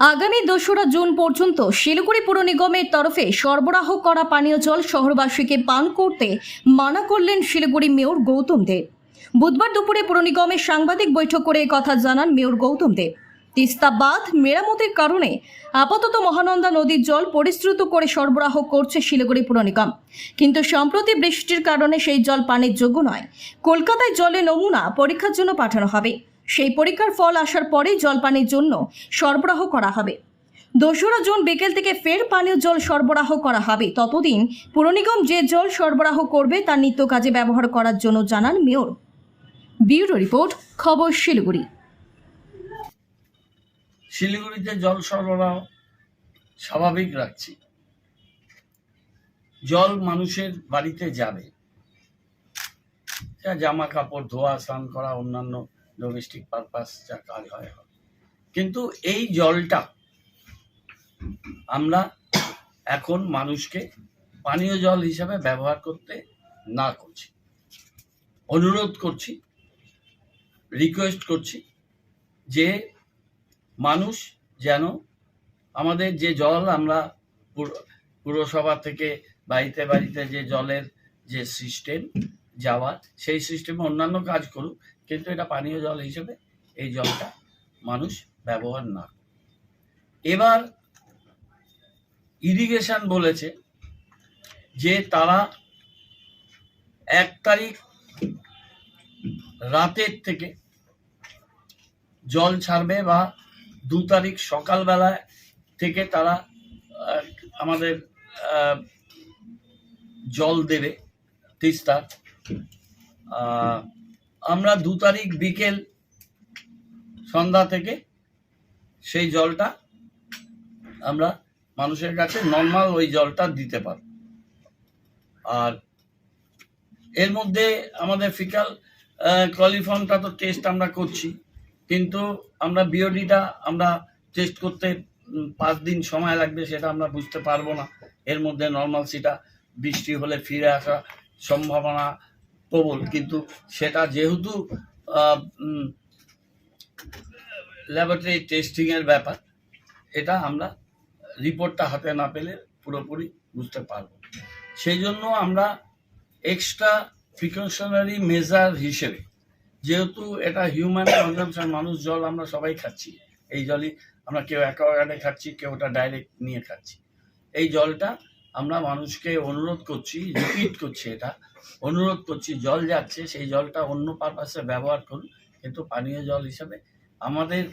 আগামী দোসরা জুন পর্যন্ত শিলিগুড়ি পুর নিগমের তরফে সরবরাহ করা পানীয় জল শহরবাসীকে পান করতে মানা করলেন শিলিগুড়ি মেয়র গৌতম দেব। বুধবার দুপুরে পুর নিগমের সাংবাদিক বৈঠক করে কথা জানান মেয়র গৌতম দেব। তিস্তা বাঁধ মেরামতের কারণে আপাতত মহানন্দা নদীর জল পরিশ্রুত করে সরবরাহ করছে শিলিগুড়ি পুর নিগম। কিন্তু সম্প্রতি বৃষ্টির কারণে সেই জল পানের যোগ্য নয়। কলকাতায় জলের নমুনা পরীক্ষার জন্য পাঠানো হবে। সেই পরীক্ষার ফল আসার পরেই জল পানির জন্য সরবরাহ করা হবে। দোসরা জুন বিকেল থেকে ফের পানীয় জল সরবরাহ করা হবে। ততদিন পুর নিগম যে জল সরবরাহ করবে, তার নিত্য কাজে ব্যবহার করার জন্য জানান মেয়র। ব্যুরো রিপোর্ট, খবর শিলিগুড়ি। শিলিগুড়িতে জল সরবরাহ স্বাভাবিক রাখছি। জল মানুষের বাড়িতে যাবে। জামা কাপড়, ধোয়া, স্নান করা, অন্যান্য ডোমেস্টিক পারপাস যা কাজ হয়। কিন্তু এই জলটা আমরা এখন মানুষকে পানীয় জল হিসাবে ব্যবহার করতে না করছি অনুরোধ করছি রিকোয়েস্ট করছি যে মানুষ যেন আমাদের যে জল আমরা পুরসভা থেকে বাড়িতে বাড়িতে যে জলের যে সিস্টেম যাওয়া সেই সিস্টেমে অন্যান্য কাজ করুক কিন্তু এটা পানীয় জল হিসেবে এই জলটা মানুষ ব্যবহার না এবার ইরিগেশন বলেছে যে তারা এক তারিখ রাতের থেকে জল ছাড়বে বা দু তারিখ সকালবেলা থেকে তারা আমাদের জল দেবে তিস্তার আমরা দু তারিখ বিকেল সন্ধ্যা থেকে সেই জলটা আমরা মানুষের কাছে নর্মাল ওই জলটা দিতে পারব। আর এর মধ্যে আমাদের ফিকাল ক্ললিফর্মটা তো টেস্ট আমরা করছি, কিন্তু আমরা বিওডিটা আমরা টেস্ট করতে পাঁচ দিন সময় লাগবে সেটা আমরা বুঝতে পারব না। এর মধ্যে নর্মাল সেটা বৃষ্টি হলে ফিরে আসা সম্ভাবনা প্রবল। কিন্তু সেটা যেহেতু ল্যাবরেটরি টেস্টিং এর ব্যাপার, এটা আমরা রিপোর্টটা হাতে না পেলে পুরোপুরি বুঝতে পারব সেই জন্য আমরা এক্সট্রা প্রিকশনারি মেজার হিসেবে, যেহেতু এটা হিউম্যান কনজামশন মানুষ জল আমরা সবাই খাচ্ছি। এই জলই আমরা কেউ অ্যাকোয়াগার্ডে খাচ্ছি, কেউ ওটা ডাইরেক্ট নিয়ে খাচ্ছি। এই জলটা আমরা মানুষকে অনুরোধ করছি রিপিট করছি এটা, অনুরোধ করছি, জল যাচ্ছে, সেই জলটা অন্য পারপাসে ব্যবহার করুন, কিন্তু পানীয় জল হিসাবে আমাদের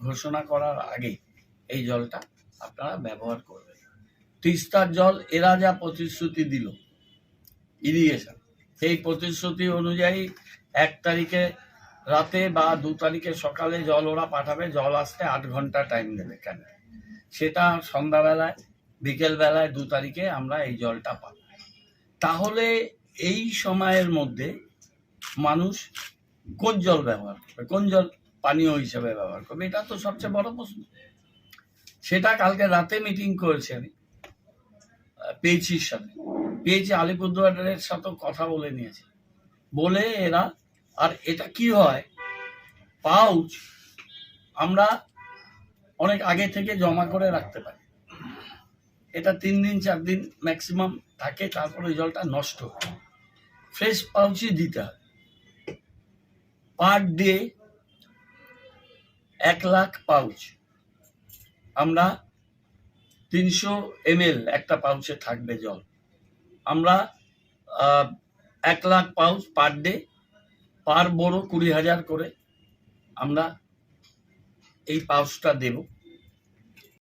ঘোষণা করার আগে এই জলটা আপনারা ব্যবহার করবেন। তিস্তার জল এরা যা প্রতিশ্রুতি দিল ইরিগেশন সেই প্রতিশ্রুতি অনুযায়ী এক তারিখে রাতে বা দু তারিখে সকালে জল ওরা পাঠাবে, জল আসতে আট ঘণ্টা টাইম দেবে কেন সেটা সন্ধ্যাবেলায় বিকেলবেলায় দু তারিখে আমরা এই জলটা পাবো। তাহলে এই সময়ের মধ্যে মানুষ কোন জল ব্যবহার করবে? কোন জল পানীয় হিসেবে ব্যবহার করবে? এটা তো সবচেয়ে বড় প্রশ্ন। সেটা কালকে রাতে মিটিং করেছি আমি পেয়েছির সাথে। পেয়েছি আলিপুরদুয়ারের সাথেও কথা বলে নিয়েছি। বলে এরা, আর এটা কি হয়? পাউচ আমরা অনেক আগে থেকে জমা করে রাখতে পারি। এটা তিন দিন, চার দিন ম্যাক্সিমাম থাকে, তারপরে জলটা নষ্ট ফ্রেশ পাউচই দিতে হয় পার ডে এক লাখ পাউচ। আমরা তিনশো এমএল একটা পাউচে থাকবে জল। আমরা এক lakh pouch per day per বড় কুড়ি হাজার করে আমরা এই পাউচটা দেব।